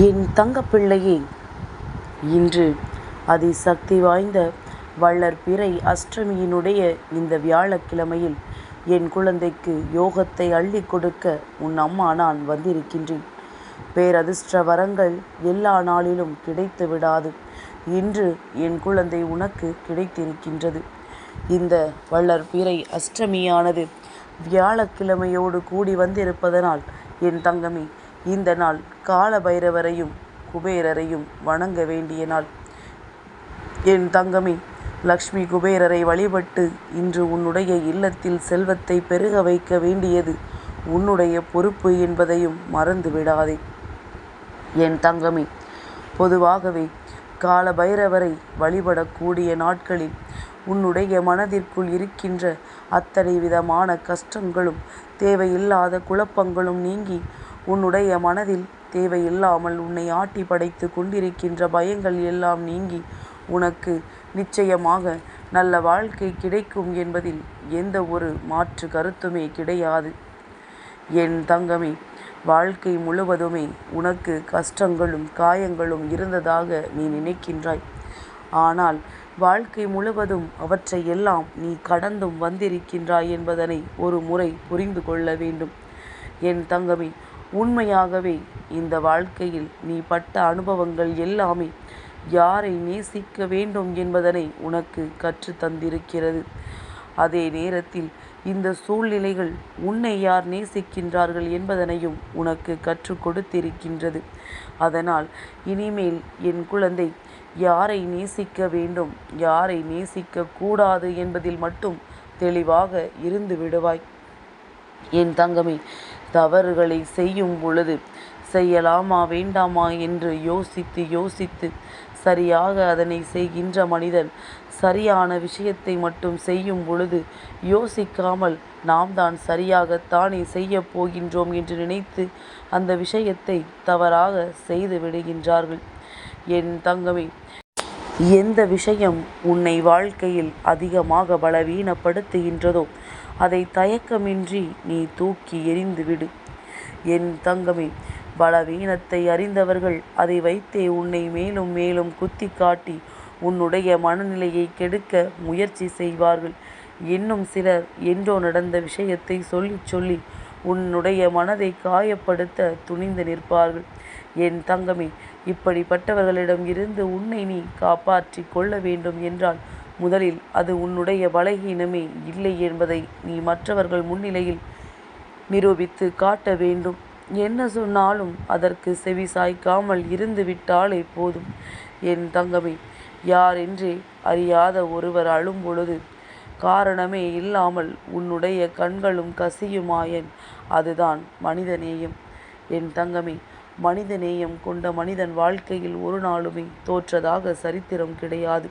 என் தங்கப்பிள்ளையே. இன்று அதிசக்தி வாய்ந்த வள்ளற்பிறை அஷ்டமியினுடைய இந்த வியாழக்கிழமையில் என் குழந்தைக்கு யோகத்தை அள்ளிக் கொடுக்க உன் அம்மா நான் வந்திருக்கின்றேன். பேரதிர்ஷ்ட வரங்கள் எல்லா நாளிலும் கிடைத்து விடாது. இன்று என் குழந்தை உனக்கு கிடைத்திருக்கின்றது. இந்த வள்ளற்பிறை அஷ்டமியானது வியாழக்கிழமையோடு கூடி வந்திருப்பதனால் என் தங்கமே இந்த நாள் கால பைரவரையும் குபேரரையும் வணங்க வேண்டிய நாள். என் தங்கமே லக்ஷ்மி குபேரரை வழிபட்டு இன்று உன்னுடைய இல்லத்தில் செல்வத்தை பெருக வைக்க வேண்டியது உன்னுடைய பொறுப்பு என்பதையும் மறந்து விடாதே. என் தங்கமே பொதுவாகவே கால பைரவரை வழிபடக்கூடிய நாட்களில் உன்னுடைய மனதிற்குள் இருக்கின்ற அத்தனை விதமான கஷ்டங்களும் தேவையில்லாத குழப்பங்களும் நீங்கி உன்னுடைய மனதில் தேவையில்லாமல் உன்னை ஆட்டி படைத்து கொண்டிருக்கின்ற பயங்கள் எல்லாம் நீங்கி உனக்கு நிச்சயமாக நல்ல வாழ்க்கை கிடைக்கும் என்பதில் எந்த ஒரு மாற்று கருத்துமே கிடையாது. என் தங்கமே வாழ்க்கை முழுவதுமே உனக்கு கஷ்டங்களும் காயங்களும் இருந்ததாக நீ நினைக்கின்றாய். ஆனால் வாழ்க்கை முழுவதும் அவற்றை எல்லாம் நீ கடந்தும் வந்திருக்கின்றாய் என்பதனை ஒரு முறை புரிந்து கொள்ள வேண்டும். என் தங்கமே உண்மையாகவே இந்த வாழ்க்கையில் நீ பட்ட அனுபவங்கள் எல்லாமே யாரை நேசிக்க வேண்டும் என்பதனை உனக்கு கற்று தந்திருக்கிறது. அதே நேரத்தில் இந்த சூழ்நிலைகள் உன்னை யார் நேசிக்கின்றார்கள் என்பதனையும் உனக்கு கற்றுக் கொடுத்திருக்கின்றது. அதனால் இனிமேல் என் குழந்தை யாரை நேசிக்க வேண்டும் யாரை நேசிக்க கூடாது என்பதில் மட்டும் தெளிவாக இருந்து விடுவாய். என் தங்கமே தவறுகளை செய்யும் பொழுது செய்யலாமா வேண்டாமா? என்று யோசித்து யோசித்து சரியாக அதனை செய்கின்ற மனிதன் சரியான விஷயத்தை மட்டும் செய்யும் பொழுது யோசிக்காமல் நாம் தான் சரியாகத்தானே செய்ய போகின்றோம் என்று நினைத்து அந்த விஷயத்தை தவறாக செய்து விடுகின்றார்கள். என் தங்கமே எந்த விஷயம் உன்னை வாழ்க்கையில் அதிகமாக பலவீனப்படுத்துகின்றதோ அதை தயக்கமின்றி நீ தூக்கி எறிந்துவிடு என் தங்கமே பலவீனத்தை அறிந்தவர்கள் அதை வைத்தே உன்னை மேலும் மேலும் குத்தி காட்டி உன்னுடைய மனநிலையை கெடுக்க முயற்சி செய்வார்கள். இன்னும் சிலர் என்றோ நடந்த விஷயத்தை சொல்லி சொல்லி உன்னுடைய மனதை காயப்படுத்த துணிந்து நிற்பார்கள். என் தங்கமே இப்படிப்பட்டவர்களிடம் இருந்து உன்னை நீ காப்பாற்றி கொள்ள வேண்டும் என்றால் முதலில் அது உன்னுடைய பலகீனமே இல்லை என்பதை நீ மற்றவர்கள் முன்னிலையில் நிரூபித்து காட்ட வேண்டும். என்ன சொன்னாலும் அதற்கு செவி சாய்க்காமல் இருந்து விட்டாலே போதும். என் தங்கமே யார் என்றே அறியாத ஒருவர் அழும் பொழுது காரணமே இல்லாமல் உன்னுடைய கண்களும் கசியுமாயன் அதுதான் மனிதநேயம். என் தங்கமே மனிதநேயம் கொண்ட மனிதன் வாழ்க்கையில் ஒரு நாளுமே தோற்றதாக சரித்திரம் கிடையாது.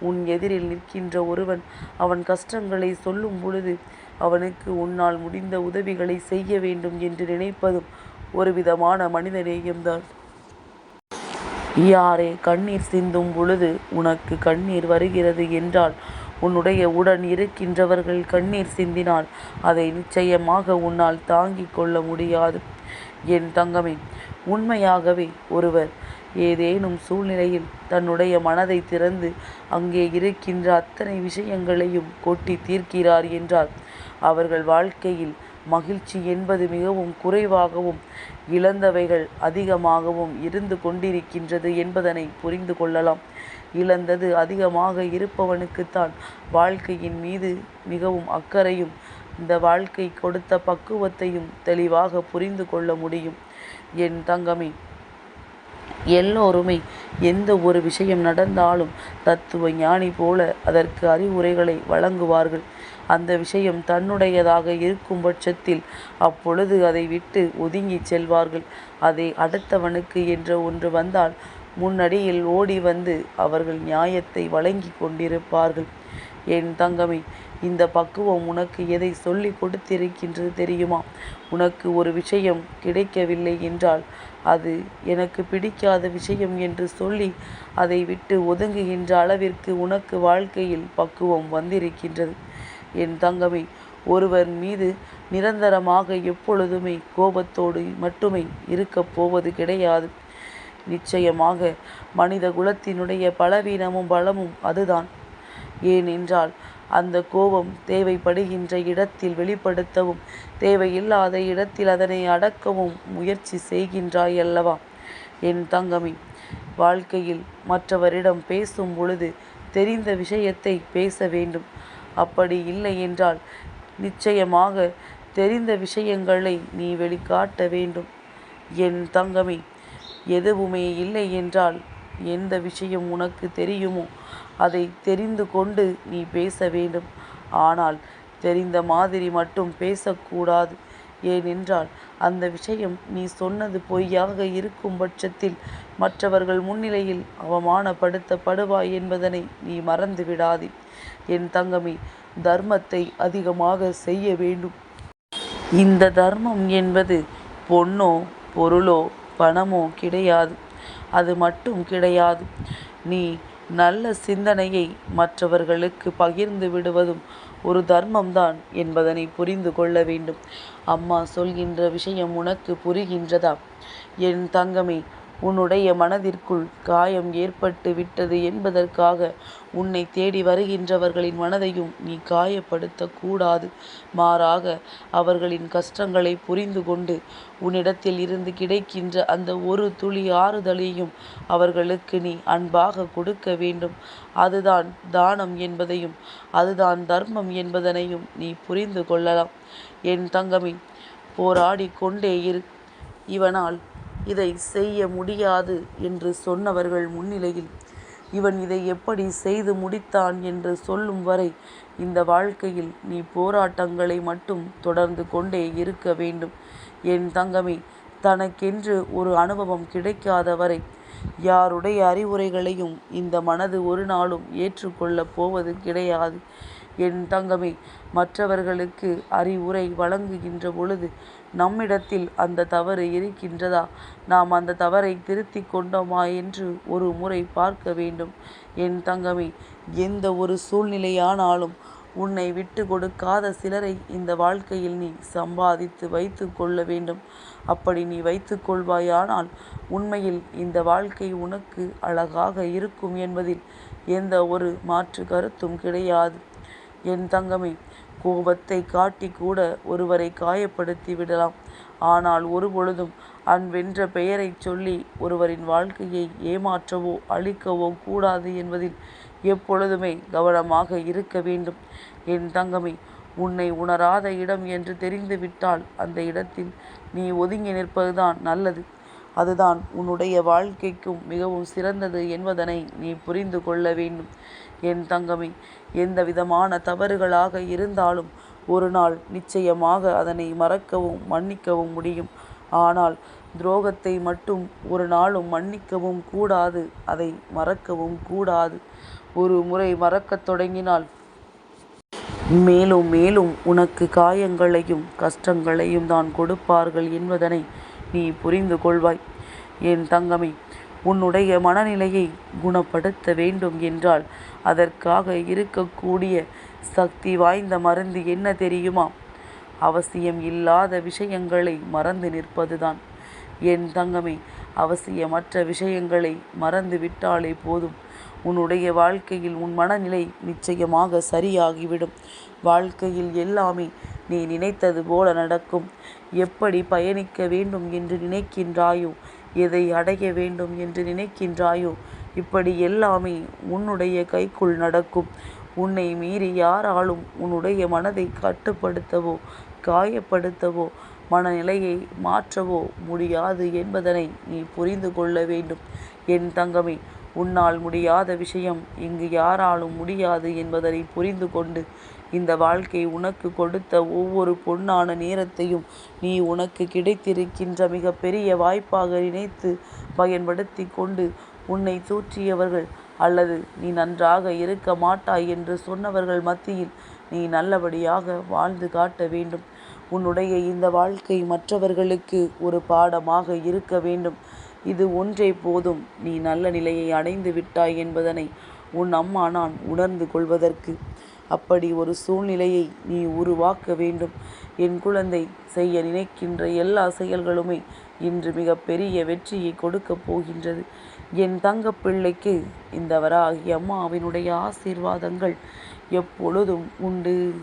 உன் எதிரில் நிற்கின்ற ஒருவன் அவன் கஷ்டங்களை சொல்லும் பொழுது அவனுக்கு உன்னால் முடிந்த உதவிகளை செய்ய வேண்டும் என்று நினைப்பதும் ஒரு விதமான மனித நேயம்தான் யாரே கண்ணீர் சிந்தும் பொழுது உனக்கு கண்ணீர் வருகிறது என்றால் உன்னுடைய உடன் இருக்கின்றவர்கள் கண்ணீர் சிந்தினால் அதை நிச்சயமாக உன்னால் தாங்கிக் கொள்ள முடியாது. என் தங்கமே உண்மையாகவே ஒருவர் ஏதேனும் சூழ்நிலையில் தன்னுடைய மனதை திறந்து அங்கே இருக்கின்ற அத்தனை விஷயங்களையும் கொட்டி தீர்க்கிறார் என்றால் அவர்கள் வாழ்க்கையில் மகிழ்ச்சி என்பது மிகவும் குறைவாகவும் இழந்தவைகள் அதிகமாகவும் இருந்து கொண்டிருக்கின்றது என்பதனை புரிந்து கொள்ளலாம். இழந்தது அதிகமாக இருப்பவனுக்குத்தான் வாழ்க்கையின் மீது மிகவும் அக்கறையும் இந்த வாழ்க்கை கொடுத்த பக்குவத்தையும் தெளிவாக புரிந்து கொள்ள முடியும். என் தங்கமே எல்லோருமே எந்த ஒரு விஷயம் நடந்தாலும் தத்துவ ஞானி போல அதற்கு அறிவுரைகளை வழங்குவார்கள். அந்த விஷயம் தன்னுடையதாக இருக்கும் பட்சத்தில் அப்பொழுது அதை விட்டு ஒதுங்கிச் செல்வார்கள். அதை அடுத்தவனுக்கு என்ற ஒன்று வந்தால் முன்னடியில் ஓடி வந்து அவர்கள் நியாயத்தை வழங்கி கொண்டிருப்பார்கள். என் தங்கமே இந்த பக்குவம் உனக்கு எதை சொல்லி கொடுத்திருக்கின்றது தெரியுமா? உனக்கு ஒரு விஷயம் கிடைக்கவில்லை என்றால் அது எனக்கு பிடிக்காத விஷயம் என்று சொல்லி அதை விட்டு ஒதுங்குகின்ற அளவிற்கு உனக்கு வாழ்க்கையில் பக்குவம் வந்திருக்கின்றது. என் தங்கமே ஒருவர் மீது நிரந்தரமாக எப்பொழுதுமே கோபத்தோடு மட்டுமே இருக்கப் போவது கிடையாது. நிச்சயமாக மனித குலத்தினுடைய பலவீனமும் பலமும் அதுதான். ஏனென்றால் அந்த கோபம் தேவைப்படுகின்ற இடத்தில் வெளிப்படுத்தவும் தேவையில்லாத இடத்தில் அதனை அடக்கவும் முயற்சி செய்கின்றாய் அல்லவா என் தங்கமி வாழ்க்கையில் மற்றவரிடம் பேசும் பொழுது தெரிந்த விஷயத்தை பேச வேண்டும். அப்படி இல்லை என்றால் நிச்சயமாக தெரிந்த விஷயங்களை நீ வெளிக்காட்ட வேண்டும். என் தங்கமே எதுவுமே இல்லை என்றால் எந்த விஷயம் உனக்கு தெரியுமோ அதை தெரிந்து கொண்டு நீ பேச வேண்டும். ஆனால் தெரிந்த மாதிரி மட்டும் பேசக்கூடாது. ஏனென்றால் அந்த விஷயம் நீ சொன்னது பொய்யாக இருக்கும் பட்சத்தில் மற்றவர்கள் முன்னிலையில் அவமானப்படுத்தப்படுவாய் என்பதனை நீ மறந்து விடாதே. என் தங்கமே தர்மத்தை அதிகமாக செய்ய வேண்டும். இந்த தர்மம் என்பது பொன்னோ பொருளோ பணமோ கிடையாது. அது மட்டும் கிடையாது. நீ நல்ல சிந்தனையை மற்றவர்களுக்கு பகிர்ந்து விடுவதும் ஒரு தர்மம்தான் என்பதனை புரிந்து கொள்ள வேண்டும். அம்மா சொல்கின்ற விஷயம் உனக்கு புரிகின்றதா? என் தங்கமே உன்னுடைய மனதிற்குள் காயம் ஏற்பட்டு விட்டது என்பதற்காக உன்னை தேடி வருகின்றவர்களின் மனதையும் நீ காயப்படுத்தக்கூடாது. மாறாக அவர்களின் கஷ்டங்களை புரிந்து கொண்டு உன்னிடத்தில் இருந்து கிடைக்கின்ற அந்த ஒரு துளி ஆறுதலையும் அவர்களுக்கு நீ அன்பாக கொடுக்க வேண்டும். அதுதான் தானம் என்பதையும் அதுதான் தர்மம் என்பதனையும் நீ புரிந்து கொள்ளலாம். என் தங்கமே போராடி கொண்டே இரு. இவனால் இதை செய்ய முடியாது என்று சொன்னவர்கள் முன்னிலையில் இவன் இதை எப்படி செய்து முடித்தான் என்று சொல்லும் வரை இந்த வாழ்க்கையில் நீ போராட்டங்களை மட்டும் தொடர்ந்து கொண்டே இருக்க வேண்டும். என் தங்கமே தனக்கென்று ஒரு அனுபவம் கிடைக்காத வரை யாருடைய அறிவுரைகளையும் இந்த மனது ஒரு நாளும் ஏற்றுக்கொள்ளப் போவது கிடையாது. என் தங்கமே மற்றவர்களுக்கு அறிவுரை வழங்குகின்ற பொழுது நம்மிடத்தில் அந்த தவறு இருக்கின்றதா? நாம் அந்த தவறை திருத்தி கொண்டோமா என்று ஒரு முறை பார்க்க வேண்டும். என் தங்கமே எந்த ஒரு சூழ்நிலையானாலும் உன்னை விட்டு கொடுக்காத சிலரை இந்த வாழ்க்கையில் நீ சம்பாதித்து வைத்து கொள்ள வேண்டும். அப்படி நீ வைத்து கொள்வாயானால் உண்மையில் இந்த வாழ்க்கை உனக்கு அழகாக இருக்கும் என்பதில் எந்த ஒரு மாற்று கருத்தும் கிடையாது. என் தங்கமே கோபத்தை காட்டி கூட ஒருவரை காயப்படுத்தி விடலாம். ஆனால் ஒருபொழுதும் அன்பென்ற பெயரைச் சொல்லி ஒருவரின் வாழ்க்கையை ஏமாற்றவோ அழிக்கவோ கூடாது என்பதில் எப்பொழுதுமே கவனமாக இருக்க வேண்டும். என் தங்கமே உன்னை உணராத இடம் என்று தெரிந்துவிட்டால் அந்த இடத்தில் நீ ஒதுங்கி நிற்பதுதான் நல்லது. அதுதான் உன்னுடைய வாழ்க்கைக்கும் மிகவும் சிறந்தது என்பதனை நீ புரிந்து கொள்ள வேண்டும். என் தங்கமே எந்த விதமான தவறுகளாக இருந்தாலும் ஒரு நாள் நிச்சயமாக அதனை மறக்கவும் மன்னிக்கவும் முடியும். ஆனால் துரோகத்தை மட்டும் ஒரு நாளும் மன்னிக்கவும் கூடாது அதை மறக்கவும் கூடாது. ஒரு முறை மறக்கத் தொடங்கினால் மேலும் மேலும் உனக்கு காயங்களையும் கஷ்டங்களையும் தான் கொடுப்பார்கள் என்பதனை நீ புரிந்து கொள்வாய். என் தங்கமே உன்னுடைய மனநிலையை குணப்படுத்த வேண்டும் என்றால் அதற்காக இருக்கக்கூடிய சக்தி வாய்ந்த மருந்து என்ன தெரியுமா? அவசியம் இல்லாத விஷயங்களை மறந்து நிற்பதுதான். என் தங்கமே அவசியமற்ற விஷயங்களை மறந்து விட்டாலே போதும். உன்னுடைய வாழ்க்கையில் உன் மனநிலை நிச்சயமாக சரியாகிவிடும். வாழ்க்கையில் எல்லாமே நீ நினைத்தது போல நடக்கும். எப்படி பயணிக்க வேண்டும் என்று நினைக்கின்றாயோ? எதை அடைய வேண்டும் என்று நினைக்கின்றாயோ? இப்படி எல்லாமே உன்னுடைய கைக்குள் நடக்கும். உன்னை மீறி யாராலும் உன்னுடைய மனதை கட்டுப்படுத்தவோ காயப்படுத்தவோ மனநிலையை மாற்றவோ முடியாது என்பதனை நீ புரிந்து கொள்ள வேண்டும். என் தங்கமே உன்னால் முடியாத விஷயம் இங்கு யாராலும் முடியாது என்பதனை புரிந்து கொண்டு இந்த வாழ்க்கை உனக்கு கொடுத்த ஒவ்வொரு பொன்னான நேரத்தையும் நீ உனக்கு கிடைத்திருக்கின்ற மிகப்பெரிய வாய்ப்பாக நினைத்து பயன்படுத்தி கொண்டு உன்னை தூற்றியவர்கள் அல்லது நீ நன்றாக இருக்க மாட்டாய் என்று சொன்னவர்கள் மத்தியில் நீ நல்லபடியாக வாழ்ந்து காட்ட வேண்டும். உன்னுடைய இந்த வாழ்க்கை மற்றவர்களுக்கு ஒரு பாடமாக இருக்க வேண்டும். இது ஒன்றே போதும். நீ நல்ல நிலையை அடைந்து விட்டாய் என்பதனை உன் அம்மா நான் உணர்ந்து கொள்வதற்கு. அப்படி ஒரு சூழ்நிலையை நீ உருவாக்க வேண்டும். என் குழந்தை செய்ய நினைக்கின்ற எல்லா செயல்களுமே இன்று மிக பெரிய வெற்றியை கொடுக்கப் போகின்றது. என் தங்க பிள்ளைக்கு இந்த வராகி அம்மாவினுடைய ஆசீர்வாதங்கள் எப்பொழுதும் உண்டு.